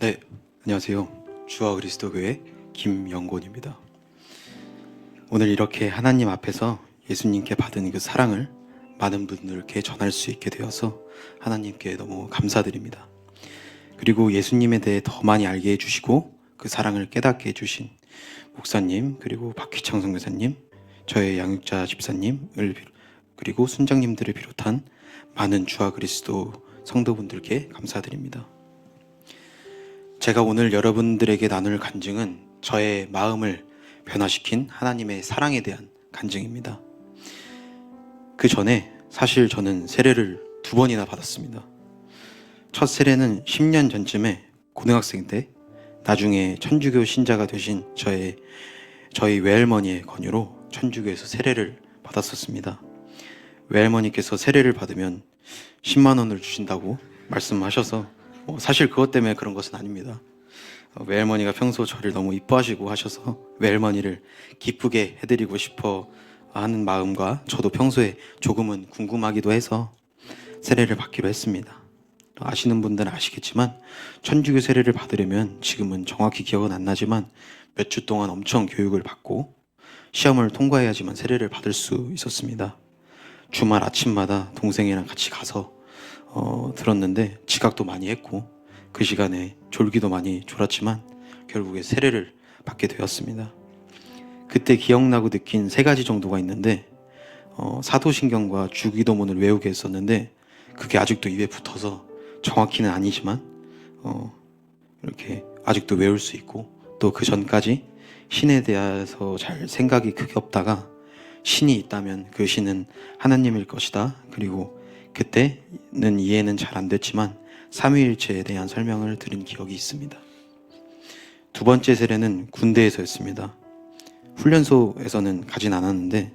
네, 안녕하세요. 주와 그리스도 교회 김영곤입니다. 오늘 이렇게 하나님 앞에서 예수님께 받은 그 사랑을 많은 분들께 전할 수 있게 되어서 하나님께 너무 감사드립니다. 그리고 예수님에 대해 더 많이 알게 해주시고 그 사랑을 깨닫게 해주신 목사님 그리고 박희창 선교사님, 저의 양육자 집사님을 비- 그리고 순장님들을 비롯한 많은 주와 그리스도 성도분들께 감사드립니다. 제가 오늘 여러분들에게 나눌 간증은 저의 마음을 변화시킨 하나님의 사랑에 대한 간증입니다. 그 전에 사실 저는 세례를 두 번이나 받았습니다. 첫 세례는 10년 전쯤에 고등학생 때 나중에 천주교 신자가 되신 저의 저희 외할머니의 권유로 천주교에서 세례를 받았었습니다. 외할머니께서 세례를 받으면 10만 원을 주신다고 말씀하셔서 뭐 사실 그것 때문에 그런 것은 아닙니다. 어, 외할머니가 평소 저를 너무 이뻐하시고 하셔서 외할머니를 기쁘게 해드리고 싶어 하는 마음과 저도 평소에 조금은 궁금하기도 해서 세례를 받기로 했습니다. 또 아시는 분들은 아시겠지만 천주교 세례를 받으려면 지금은 정확히 기억은 안 나지만 몇 주 동안 엄청 교육을 받고 시험을 통과해야지만 세례를 받을 수 있었습니다. 주말 아침마다 동생이랑 같이 가서 어, 들었는데 지각도 많이 했고 그 시간에 졸기도 많이 졸았지만 결국에 세례를 받게 되었습니다. 그때 기억나고 느낀 세 가지 정도가 있는데 어, 사도신경과 주기도문을 외우게 했었는데 그게 아직도 입에 붙어서 정확히는 아니지만 어, 이렇게 아직도 외울 수 있고 또 그 전까지 신에 대해서 잘 생각이 크게 없다가 신이 있다면 그 신은 하나님일 것이다. 그리고 그때는 이해는 잘 안 됐지만 삼위일체에 대한 설명을 들은 기억이 있습니다. 두 번째 세례는 군대에서였습니다. 훈련소에서는 가진 않았는데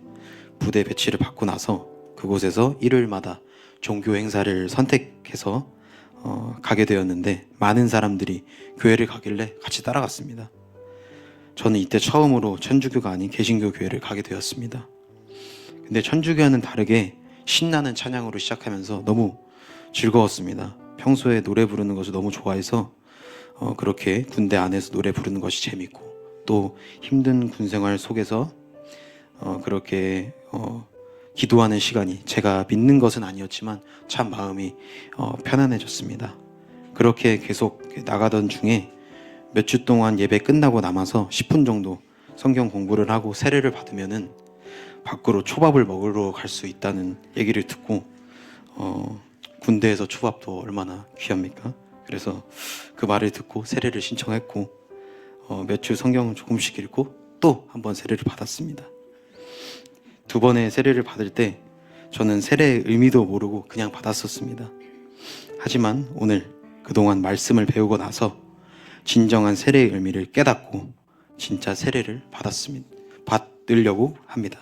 부대 배치를 받고 나서 그곳에서 일요일마다 종교 행사를 선택해서 어, 가게 되었는데 많은 사람들이 교회를 가길래 같이 따라갔습니다. 저는 이때 처음으로 천주교가 아닌 개신교 교회를 가게 되었습니다. 근데 천주교와는 다르게 신나는 찬양으로 시작하면서 너무 즐거웠습니다. 평소에 노래 부르는 것을 너무 좋아해서 어, 그렇게 군대 안에서 노래 부르는 것이 재밌고 또 힘든 군 생활 속에서 어, 그렇게 어, 기도하는 시간이 제가 믿는 것은 아니었지만 참 마음이 어, 편안해졌습니다. 그렇게 계속 나가던 중에 몇 주 동안 예배 끝나고 남아서 10분 정도 성경 공부를 하고 세례를 받으면은 밖으로 초밥을 먹으러 갈 수 있다는 얘기를 듣고 어, 군대에서 초밥도 얼마나 귀합니까? 그래서 그 말을 듣고 세례를 신청했고 어, 몇주 성경을 조금씩 읽고 또 한 번 세례를 받았습니다. 두 번의 세례를 받을 때 저는 세례의 의미도 모르고 그냥 받았었습니다. 하지만 오늘 그동안 말씀을 배우고 나서 진정한 세례의 의미를 깨닫고 진짜 세례를 받았습니다. 받으려고 합니다.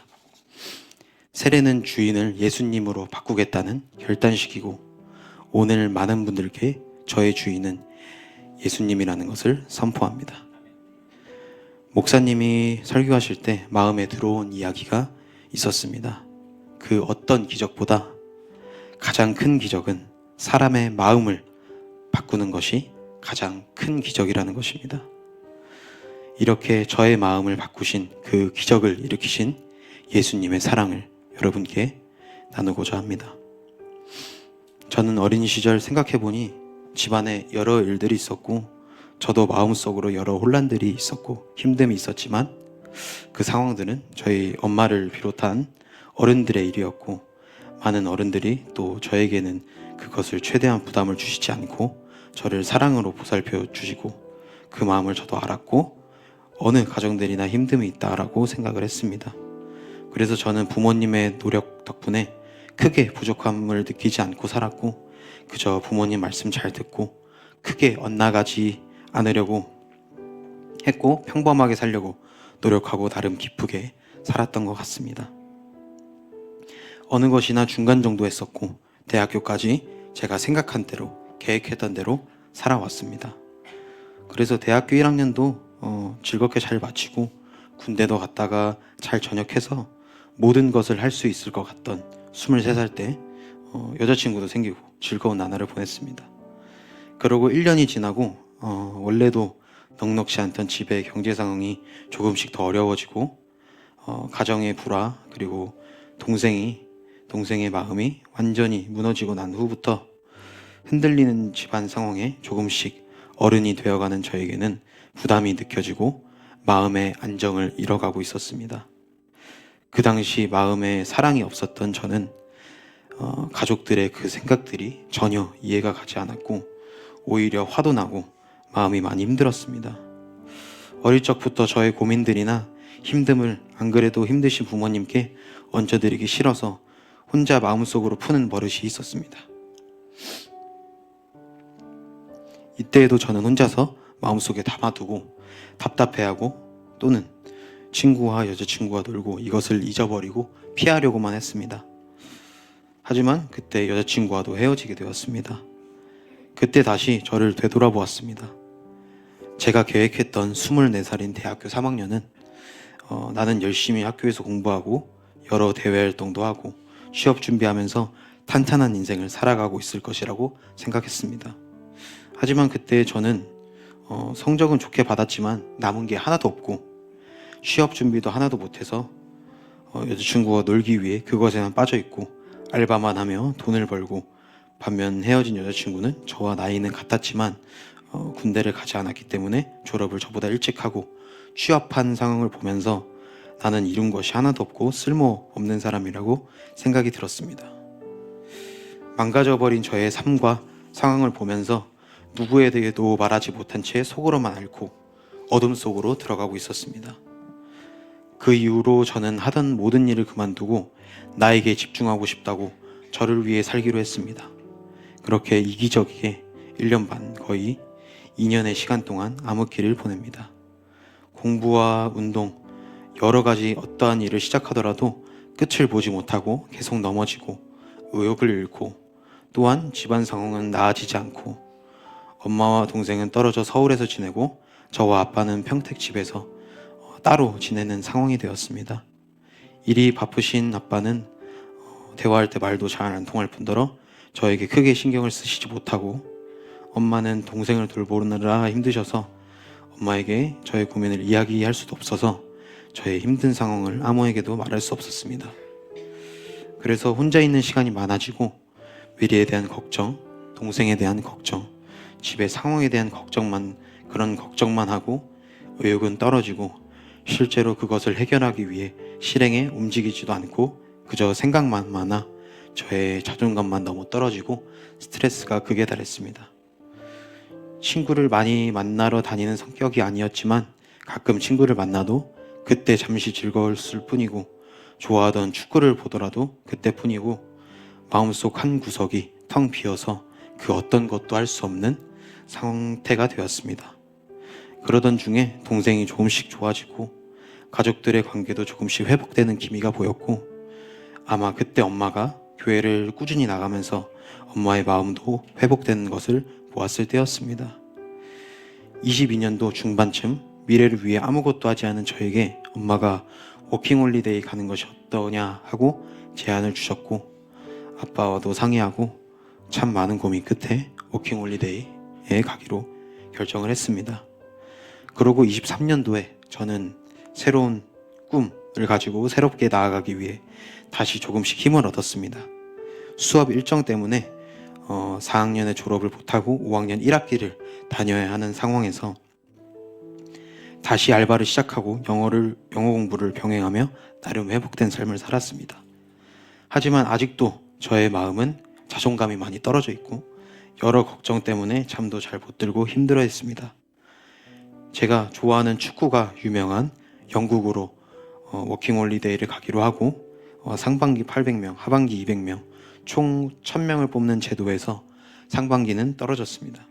세례는 주인을 예수님으로 바꾸겠다는 결단식이고 오늘 많은 분들께 저의 주인은 예수님이라는 것을 선포합니다. 목사님이 설교하실 때 마음에 들어온 이야기가 있었습니다. 그 어떤 기적보다 가장 큰 기적은 사람의 마음을 바꾸는 것이 가장 큰 기적이라는 것입니다. 이렇게 저의 마음을 바꾸신 그 기적을 일으키신 예수님의 사랑을 여러분께 나누고자 합니다. 저는 어린 시절 생각해 보니 집안에 여러 일들이 있었고 저도 마음속으로 여러 혼란들이 있었고 힘듦이 있었지만 그 상황들은 저희 엄마를 비롯한 어른들의 일이었고 많은 어른들이 또 저에게는 그것을 최대한 부담을 주시지 않고 저를 사랑으로 보살펴 주시고 그 마음을 저도 알았고 어느 가정들이나 힘듦이 있다라고 생각을 했습니다. 그래서 저는 부모님의 노력 덕분에 크게 부족함을 느끼지 않고 살았고 그저 부모님 말씀 잘 듣고 크게 엇나가지 않으려고 했고 평범하게 살려고 노력하고 나름 기쁘게 살았던 것 같습니다. 어느 것이나 중간 정도 했었고 대학교까지 제가 생각한 대로 계획했던 대로 살아왔습니다. 그래서 대학교 1학년도 어, 즐겁게 잘 마치고 군대도 갔다가 잘 전역해서 모든 것을 할 수 있을 것 같던 23살 때 어, 여자친구도 생기고 즐거운 나날을 보냈습니다. 그러고 1년이 지나고 어, 원래도 넉넉지 않던 집의 경제 상황이 조금씩 더 어려워지고 어, 가정의 불화 그리고 동생이 동생의 마음이 완전히 무너지고 난 후부터 흔들리는 집안 상황에 조금씩 어른이 되어가는 저에게는 부담이 느껴지고 마음의 안정을 잃어가고 있었습니다. 그 당시 마음에 사랑이 없었던 저는 어, 가족들의 그 생각들이 전혀 이해가 가지 않았고 오히려 화도 나고 마음이 많이 힘들었습니다. 어릴 적부터 저의 고민들이나 힘듦을 안 그래도 힘드신 부모님께 얹어드리기 싫어서 혼자 마음속으로 푸는 버릇이 있었습니다. 이때에도 저는 혼자서 마음속에 담아두고 답답해하고 또는 친구와 여자친구와 놀고 이것을 잊어버리고 피하려고만 했습니다. 하지만 그때 여자친구와도 헤어지게 되었습니다. 그때 다시 저를 되돌아보았습니다. 제가 계획했던 24살인 대학교 3학년은 어, 나는 열심히 학교에서 공부하고 여러 대외 활동도 하고 취업 준비하면서 탄탄한 인생을 살아가고 있을 것이라고 생각했습니다. 하지만 그때 저는 어, 성적은 좋게 받았지만 남은 게 하나도 없고 취업 준비도 하나도 못해서 어, 여자친구와 놀기 위해 그것에만 빠져 있고 알바만 하며 돈을 벌고 반면 헤어진 여자친구는 저와 나이는 같았지만 어, 군대를 가지 않았기 때문에 졸업을 저보다 일찍 하고 취업한 상황을 보면서 나는 이룬 것이 하나도 없고 쓸모 없는 사람이라고 생각이 들었습니다. 망가져버린 저의 삶과 상황을 보면서 누구에게도 말하지 못한 채 속으로만 앓고 어둠 속으로 들어가고 있었습니다. 그 이후로 저는 하던 모든 일을 그만두고 나에게 집중하고 싶다고 저를 위해 살기로 했습니다. 그렇게 이기적이게 1년 반 거의 2년의 시간 동안 암흑기를 보냅니다. 공부와 운동, 여러 가지 어떠한 일을 시작하더라도 끝을 보지 못하고 계속 넘어지고 의욕을 잃고 또한 집안 상황은 나아지지 않고 엄마와 동생은 떨어져 서울에서 지내고 저와 아빠는 평택 집에서 어, 따로 지내는 상황이 되었습니다. 일이 바쁘신 아빠는 어, 대화할 때 말도 잘 안 통할 뿐더러 저에게 크게 신경을 쓰시지 못하고 엄마는 동생을 돌보느라 힘드셔서 엄마에게 저의 고민을 이야기할 수도 없어서 저의 힘든 상황을 아무에게도 말할 수 없었습니다. 그래서 혼자 있는 시간이 많아지고 미래에 대한 걱정, 동생에 대한 걱정, 집의 상황에 대한 걱정만 그런 걱정만 하고 의욕은 떨어지고 실제로 그것을 해결하기 위해 실행에 움직이지도 않고 그저 생각만 많아 저의 자존감만 너무 떨어지고 스트레스가 극에 달했습니다. 친구를 많이 만나러 다니는 성격이 아니었지만 가끔 친구를 만나도 그때 잠시 즐거웠을 뿐이고 좋아하던 축구를 보더라도 그때뿐이고 마음속 한 구석이 텅 비어서 그 어떤 것도 할 수 없는 상태가 되었습니다. 그러던 중에 동생이 조금씩 좋아지고 가족들의 관계도 조금씩 회복되는 기미가 보였고 아마 그때 엄마가 교회를 꾸준히 나가면서 엄마의 마음도 회복되는 것을 보았을 때였습니다. 22년도 중반쯤 미래를 위해 아무것도 하지 않은 저에게 엄마가 워킹홀리데이 가는 것이 어떠냐 하고 제안을 주셨고 아빠와도 상의하고 참 많은 고민 끝에 워킹홀리데이에 가기로 결정을 했습니다. 그러고 23년도에 저는 새로운 꿈을 가지고 새롭게 나아가기 위해 다시 조금씩 힘을 얻었습니다. 수업 일정 때문에 어, 4학년에 졸업을 못하고 5학년 1학기를 다녀야 하는 상황에서 다시 알바를 시작하고 영어를 영어 공부를 병행하며 나름 회복된 삶을 살았습니다. 하지만 아직도 저의 마음은 자존감이 많이 떨어져 있고 여러 걱정 때문에 잠도 잘 못 들고 힘들어했습니다. 제가 좋아하는 축구가 유명한 영국으로 어, 워킹 홀리데이를 가기로 하고 어, 상반기 800명, 하반기 200명, 총 1000명을 뽑는 제도에서 상반기는 떨어졌습니다.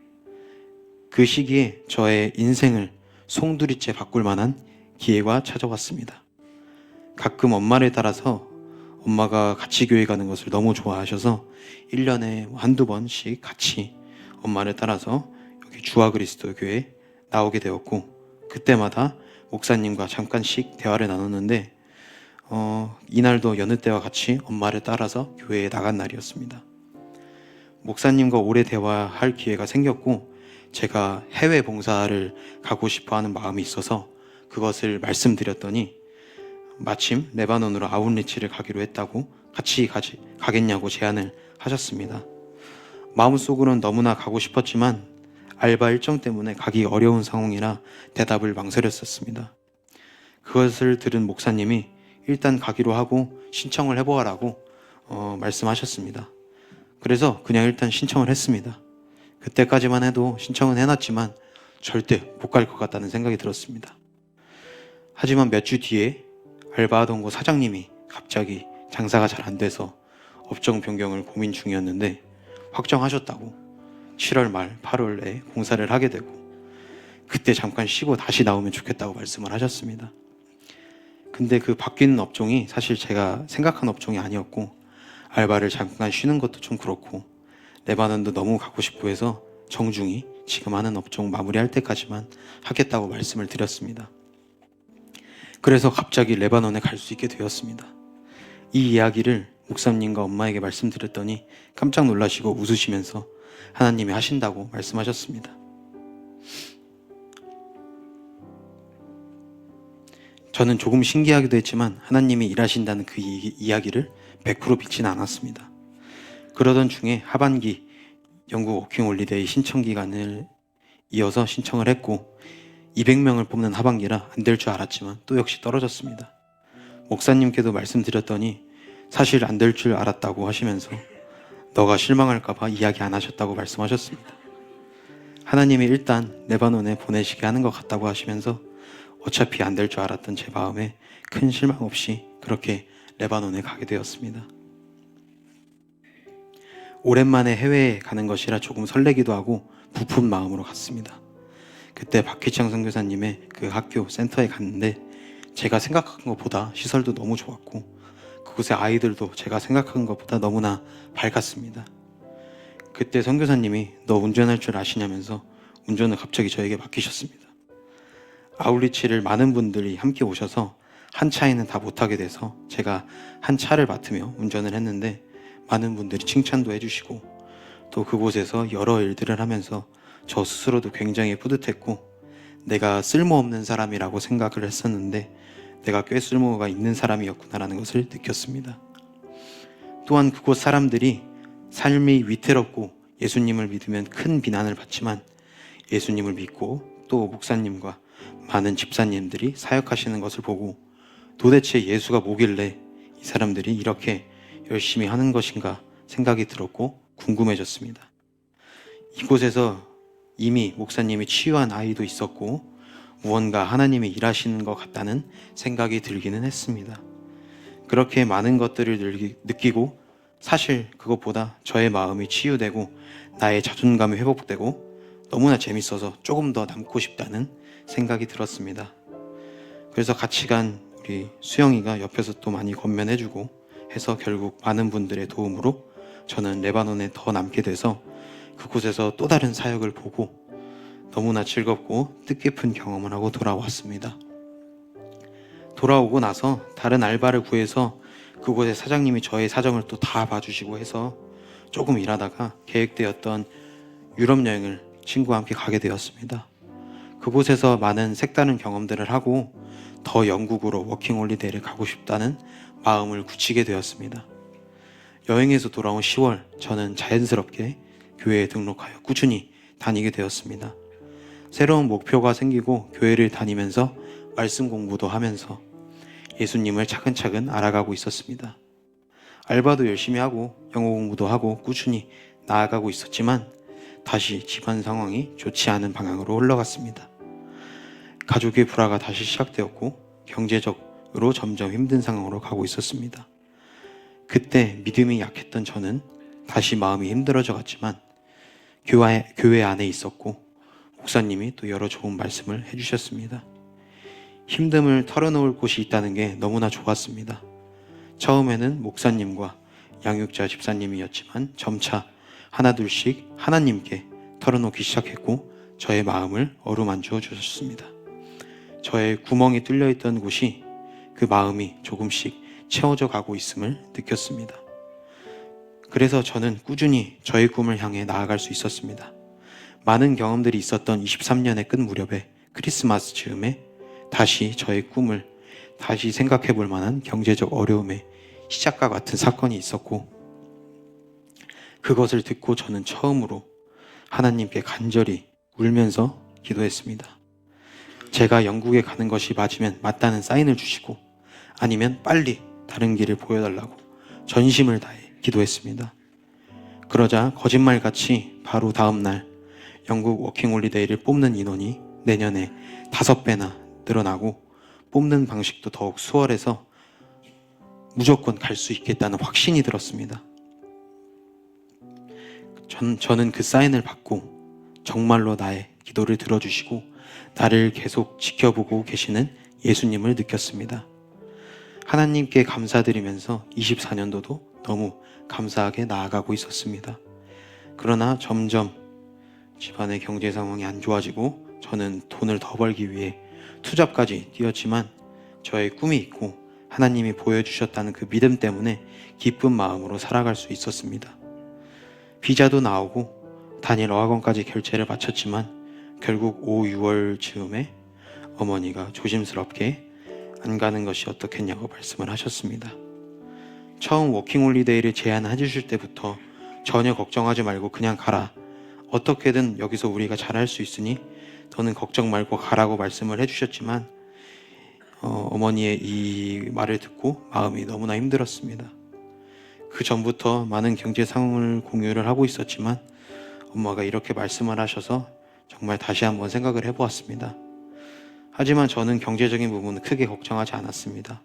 그 시기에 저의 인생을 송두리째 바꿀 만한 기회가 찾아왔습니다. 가끔 엄마를 따라서 엄마가 같이 교회 가는 것을 너무 좋아하셔서 1년에 한두 번씩 같이 엄마를 따라서 여기 주아 그리스도 교회에 나오게 되었고 그때마다 목사님과 잠깐씩 대화를 나눴는데 어, 이날도 여느 때와 같이 엄마를 따라서 교회에 나간 날이었습니다. 목사님과 오래 대화할 기회가 생겼고 제가 해외 봉사를 가고 싶어 하는 마음이 있어서 그것을 말씀드렸더니 마침 레바논으로 아웃리치를 가기로 했다고 같이 가지, 가겠냐고 제안을 하셨습니다. 마음속으로는 너무나 가고 싶었지만 알바 일정 때문에 가기 어려운 상황이라 대답을 망설였었습니다. 그것을 들은 목사님이 일단 가기로 하고 신청을 해보아라고 어, 말씀하셨습니다. 그래서 그냥 일단 신청을 했습니다. 그때까지만 해도 신청은 해놨지만 절대 못 갈 것 같다는 생각이 들었습니다. 하지만 몇 주 뒤에 알바하던 곳 사장님이 갑자기 장사가 잘 안 돼서 업종 변경을 고민 중이었는데 확정하셨다고 7월 말 8월에 공사를 하게 되고 그때 잠깐 쉬고 다시 나오면 좋겠다고 말씀을 하셨습니다. 근데 그 바뀌는 업종이 사실 제가 생각한 업종이 아니었고 알바를 잠깐 쉬는 것도 좀 그렇고 레바논도 너무 가고 싶고 해서 정중히 지금 하는 업종 마무리할 때까지만 하겠다고 말씀을 드렸습니다. 그래서 갑자기 레바논에 갈 수 있게 되었습니다. 이 이야기를 목사님과 엄마에게 말씀드렸더니 깜짝 놀라시고 웃으시면서 하나님이 하신다고 말씀하셨습니다. 저는 조금 신기하기도 했지만 하나님이 일하신다는 그 이- 이야기를 100% 믿지는 않았습니다. 그러던 중에 하반기 영국 워킹 홀리데이 신청 기간을 이어서 신청을 했고 200명을 뽑는 하반기라 안 될 줄 알았지만 또 역시 떨어졌습니다. 목사님께도 말씀드렸더니 사실 안 될 줄 알았다고 하시면서 너가 실망할까봐 이야기 안 하셨다고 말씀하셨습니다. 하나님이 일단 레바논에 보내시게 하는 것 같다고 하시면서 어차피 안 될 줄 알았던 제 마음에 큰 실망 없이 그렇게 레바논에 가게 되었습니다. 오랜만에 해외에 가는 것이라 조금 설레기도 하고 부푼 마음으로 갔습니다. 그때 박희창 선교사님의 그 학교 센터에 갔는데 제가 생각한 것보다 시설도 너무 좋았고 그곳의 아이들도 제가 생각한 것보다 너무나 밝았습니다. 그때 선교사님이 너 운전할 줄 아시냐면서 운전을 갑자기 저에게 맡기셨습니다. 아울리치를 많은 분들이 함께 오셔서 한 차에는 다 못하게 돼서 제가 한 차를 맡으며 운전을 했는데 많은 분들이 칭찬도 해주시고 또 그곳에서 여러 일들을 하면서 저 스스로도 굉장히 뿌듯했고 내가 쓸모없는 사람이라고 생각을 했었는데 내가 꽤 쓸모가 있는 사람이었구나라는 것을 느꼈습니다. 또한 그곳 사람들이 삶이 위태롭고 예수님을 믿으면 큰 비난을 받지만 예수님을 믿고 또 목사님과 많은 집사님들이 사역하시는 것을 보고 도대체 예수가 뭐길래 이 사람들이 이렇게 열심히 하는 것인가 생각이 들었고 궁금해졌습니다. 이곳에서 이미 목사님이 치유한 아이도 있었고 무언가 하나님이 일하시는 것 같다는 생각이 들기는 했습니다. 그렇게 많은 것들을 느끼고 사실 그것보다 저의 마음이 치유되고 나의 자존감이 회복되고 너무나 재밌어서 조금 더 남고 싶다는 생각이 들었습니다. 그래서 같이 간 우리 수영이가 옆에서 또 많이 건면해주고 해서 결국 많은 분들의 도움으로 저는 레바논에 더 남게 돼서 그곳에서 또 다른 사역을 보고 너무나 즐겁고 뜻깊은 경험을 하고 돌아왔습니다. 돌아오고 나서 다른 알바를 구해서 그곳의 사장님이 저의 사정을 또 다 봐주시고 해서 조금 일하다가 계획되었던 유럽 여행을 친구와 함께 가게 되었습니다. 그곳에서 많은 색다른 경험들을 하고 더 영국으로 워킹 홀리데이를 가고 싶다는 마음을 굳히게 되었습니다. 여행에서 돌아온 10월 저는 자연스럽게 교회에 등록하여 꾸준히 다니게 되었습니다. 새로운 목표가 생기고 교회를 다니면서 말씀 공부도 하면서 예수님을 차근차근 알아가고 있었습니다. 알바도 열심히 하고 영어 공부도 하고 꾸준히 나아가고 있었지만 다시 집안 상황이 좋지 않은 방향으로 흘러갔습니다. 가족의 불화가 다시 시작되었고 경제적으로 점점 힘든 상황으로 가고 있었습니다. 그때 믿음이 약했던 저는 다시 마음이 힘들어져 갔지만 교회, 안에 있었고 목사님이 또 여러 좋은 말씀을 해주셨습니다. 힘듦을 털어놓을 곳이 있다는 게 너무나 좋았습니다. 처음에는 목사님과 양육자 집사님이었지만 점차 하나둘씩 하나님께 털어놓기 시작했고 저의 마음을 어루만져 주셨습니다. 저의 구멍이 뚫려 있던 곳이 그 마음이 조금씩 채워져 가고 있음을 느꼈습니다. 그래서 저는 꾸준히 저의 꿈을 향해 나아갈 수 있었습니다. 많은 경험들이 있었던 23년의 끝 무렵에 크리스마스 즈음에 다시 저의 꿈을 다시 생각해 볼 만한 경제적 어려움의 시작과 같은 사건이 있었고 그것을 듣고 저는 처음으로 하나님께 간절히 울면서 기도했습니다. 제가 영국에 가는 것이 맞으면 맞다는 사인을 주시고 아니면 빨리 다른 길을 보여달라고 전심을 다해 기도했습니다. 그러자 거짓말같이 바로 다음 날 영국 워킹홀리데이를 뽑는 인원이 내년에 다섯 배나 늘어나고 뽑는 방식도 더욱 수월해서 무조건 갈 수 있겠다는 확신이 들었습니다. 전, 저는 그 사인을 받고 정말로 나의 기도를 들어주시고 나를 계속 지켜보고 계시는 예수님을 느꼈습니다. 하나님께 감사드리면서 24년도도 너무 감사하게 나아가고 있었습니다. 그러나 점점 집안의 경제 상황이 안 좋아지고 저는 돈을 더 벌기 위해 투잡까지 뛰었지만 저의 꿈이 있고 하나님이 보여주셨다는 그 믿음 때문에 기쁜 마음으로 살아갈 수 있었습니다. 비자도 나오고 단일 어학원까지 결제를 마쳤지만 결국 5, 6월 즈음에 어머니가 조심스럽게 안 가는 것이 어떻겠냐고 말씀을 하셨습니다. 처음 워킹홀리데이를 제안해 주실 때부터 전혀 걱정하지 말고 그냥 가라. 어떻게든 여기서 우리가 잘할 수 있으니 너는 걱정 말고 가라고 말씀을 해주셨지만 어, 어머니의 이 말을 듣고 마음이 너무나 힘들었습니다. 그 전부터 많은 경제 상황을 공유를 하고 있었지만 엄마가 이렇게 말씀을 하셔서 정말 다시 한번 생각을 해보았습니다. 하지만 저는 경제적인 부분은 크게 걱정하지 않았습니다.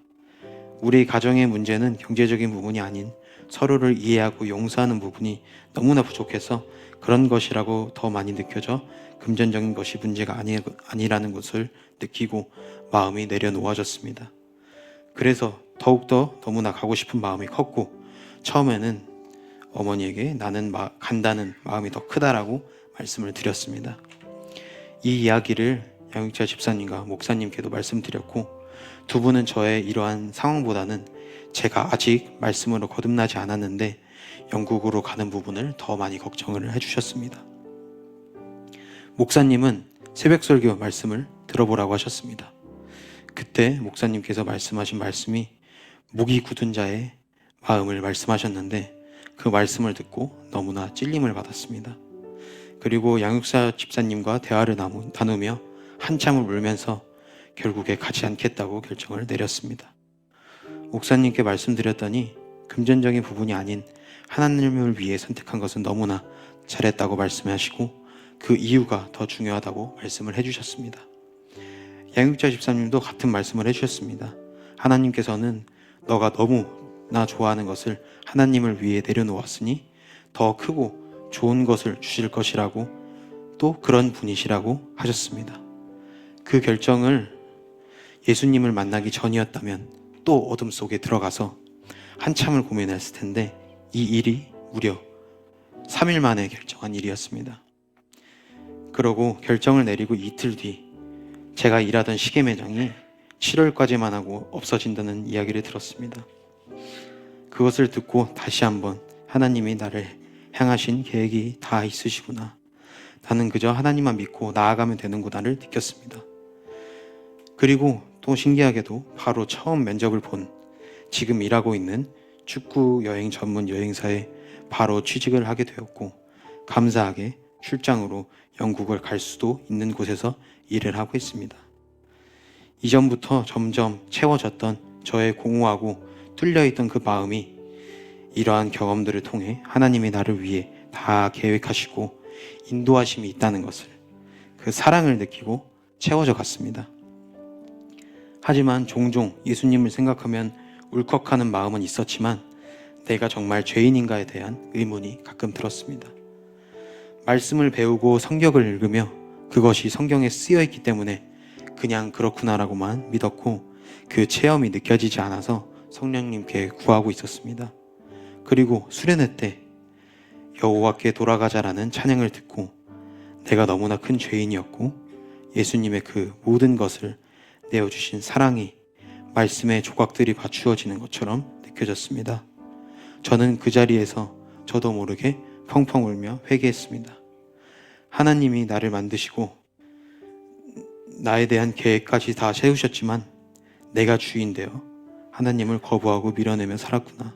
우리 가정의 문제는 경제적인 부분이 아닌 서로를 이해하고 용서하는 부분이 너무나 부족해서 그런 것이라고 더 많이 느껴져 금전적인 것이 문제가 아니, 아니라는 것을 느끼고 마음이 내려놓아졌습니다. 그래서 더욱더 너무나 가고 싶은 마음이 컸고 처음에는 어머니에게 나는 마, 간다는 마음이 더 크다라고 말씀을 드렸습니다. 이 이야기를 양육자 집사님과 목사님께도 말씀드렸고 두 분은 저의 이러한 상황보다는 제가 아직 말씀으로 거듭나지 않았는데 영국으로 가는 부분을 더 많이 걱정을 해주셨습니다. 목사님은 새벽 설교 말씀을 들어보라고 하셨습니다. 그때 목사님께서 말씀하신 말씀이 목이 굳은 자의 마음을 말씀하셨는데 그 말씀을 듣고 너무나 찔림을 받았습니다. 그리고 양육사 집사님과 대화를 나누- 나누며 한참을 울면서 결국에 가지 않겠다고 결정을 내렸습니다. 목사님께 말씀드렸더니 금전적인 부분이 아닌 하나님을 위해 선택한 것은 너무나 잘했다고 말씀하시고 그 이유가 더 중요하다고 말씀을 해주셨습니다. 양육자 집사님도 같은 말씀을 해주셨습니다. 하나님께서는 너가 너무 나 좋아하는 것을 하나님을 위해 내려놓았으니 더 크고 좋은 것을 주실 것이라고 또 그런 분이시라고 하셨습니다. 그 결정을 예수님을 만나기 전이었다면 또 어둠 속에 들어가서 한참을 고민했을 텐데 이 일이 무려 3일 만에 결정한 일이었습니다. 그러고 결정을 내리고 이틀 뒤 제가 일하던 시계 매장이 7월까지만 하고 없어진다는 이야기를 들었습니다. 그것을 듣고 다시 한번 하나님이 나를 향하신 계획이 다 있으시구나. 나는 그저 하나님만 믿고 나아가면 되는구나를 느꼈습니다. 그리고 또 신기하게도 바로 처음 면접을 본 지금 일하고 있는 축구 여행 전문 여행사에 바로 취직을 하게 되었고 감사하게 출장으로 영국을 갈 수도 있는 곳에서 일을 하고 있습니다. 이전부터 점점 채워졌던 저의 공허하고 뚫려있던 그 마음이 이러한 경험들을 통해 하나님이 나를 위해 다 계획하시고 인도하심이 있다는 것을 그 사랑을 느끼고 채워져 갔습니다. 하지만 종종 예수님을 생각하면 울컥하는 마음은 있었지만 내가 정말 죄인인가에 대한 의문이 가끔 들었습니다. 말씀을 배우고 성경을 읽으며 그것이 성경에 쓰여 있기 때문에 그냥 그렇구나라고만 믿었고 그 체험이 느껴지지 않아서 성령님께 구하고 있었습니다. 그리고 수련회 때 여호와께 돌아가자라는 찬양을 듣고 내가 너무나 큰 죄인이었고 예수님의 그 모든 것을 내어주신 사랑이 말씀의 조각들이 받추어지는 것처럼 느껴졌습니다. 저는 그 자리에서 저도 모르게 펑펑 울며 회개했습니다. 하나님이 나를 만드시고 나에 대한 계획까지 다 세우셨지만 내가 주인되어 하나님을 거부하고 밀어내며 살았구나.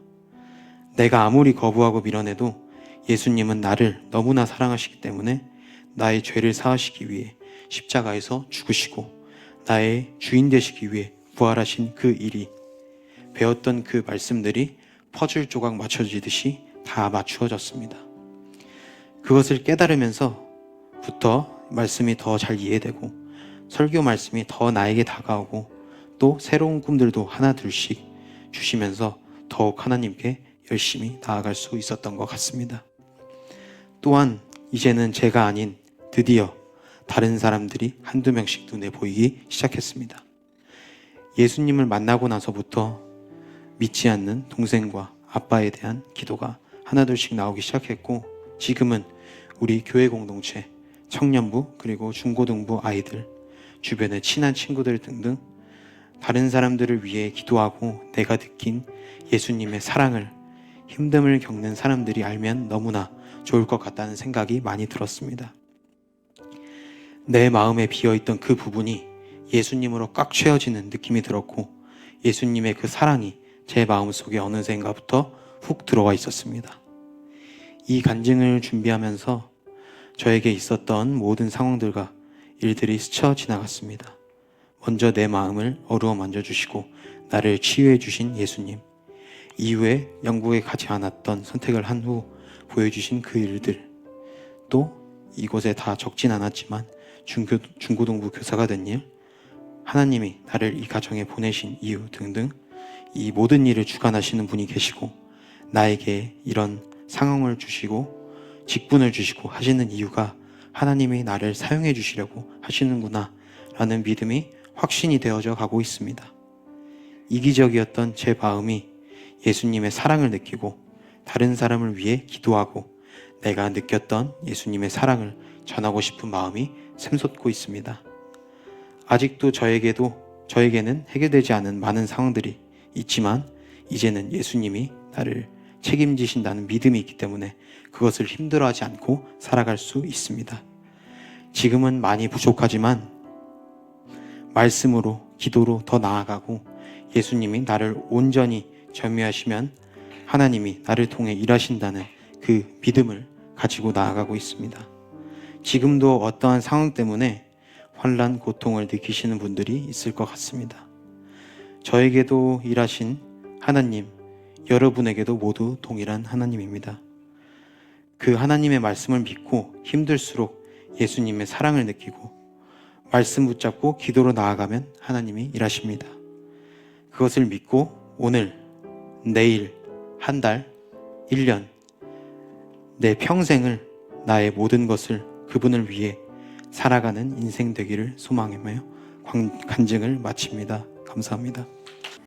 내가 아무리 거부하고 밀어내도 예수님은 나를 너무나 사랑하시기 때문에 나의 죄를 사하시기 위해 십자가에서 죽으시고 나의 주인 되시기 위해 부활하신 그 일이 배웠던 그 말씀들이 퍼즐 조각 맞춰지듯이 다 맞추어졌습니다. 그것을 깨달으면서부터 말씀이 더 잘 이해되고 설교 말씀이 더 나에게 다가오고 또 새로운 꿈들도 하나 둘씩 주시면서 더욱 하나님께 열심히 나아갈 수 있었던 것 같습니다. 또한 이제는 제가 아닌 드디어 다른 사람들이 한두 명씩 눈에 보이기 시작했습니다. 예수님을 만나고 나서부터 믿지 않는 동생과 아빠에 대한 기도가 하나둘씩 나오기 시작했고 지금은 우리 교회 공동체, 청년부 그리고 중고등부 아이들, 주변의 친한 친구들 등등 다른 사람들을 위해 기도하고 내가 느낀 예수님의 사랑을 힘듦을 겪는 사람들이 알면 너무나 좋을 것 같다는 생각이 많이 들었습니다. 내 마음에 비어있던 그 부분이 예수님으로 꽉 채워지는 느낌이 들었고 예수님의 그 사랑이 제 마음속에 어느샌가부터 훅 들어와 있었습니다. 이 간증을 준비하면서 저에게 있었던 모든 상황들과 일들이 스쳐 지나갔습니다. 먼저 내 마음을 어루어 만져주시고 나를 치유해 주신 예수님. 이후에 영국에 가지 않았던 선택을 한 후 보여주신 그 일들. 또 이곳에 다 적진 않았지만 중교, 중고등부 교사가 된 일. 하나님이 나를 이 가정에 보내신 이유 등등 이 모든 일을 주관하시는 분이 계시고 나에게 이런 상황을 주시고 직분을 주시고 하시는 이유가 하나님이 나를 사용해 주시려고 하시는구나 라는 믿음이 확신이 되어져 가고 있습니다. 이기적이었던 제 마음이 예수님의 사랑을 느끼고 다른 사람을 위해 기도하고 내가 느꼈던 예수님의 사랑을 전하고 싶은 마음이 샘솟고 있습니다. 아직도 저에게도 저에게는 해결되지 않은 많은 상황들이 있지만 이제는 예수님이 나를 책임지신다는 믿음이 있기 때문에 그것을 힘들어하지 않고 살아갈 수 있습니다. 지금은 많이 부족하지만 말씀으로 기도로 더 나아가고 예수님이 나를 온전히 전미하시면 하나님이 나를 통해 일하신다는 그 믿음을 가지고 나아가고 있습니다. 지금도 어떠한 상황 때문에 환란, 고통을 느끼시는 분들이 있을 것 같습니다. 저에게도 일하신 하나님, 여러분에게도 모두 동일한 하나님입니다. 그 하나님의 말씀을 믿고 힘들수록 예수님의 사랑을 느끼고 말씀 붙잡고 기도로 나아가면 하나님이 일하십니다. 그것을 믿고 오늘, 내일, 한 달, 1년, 내 평생을 나의 모든 것을 그분을 위해 살아가는 인생 되기를 소망하며 관- 간증을 마칩니다. 감사합니다.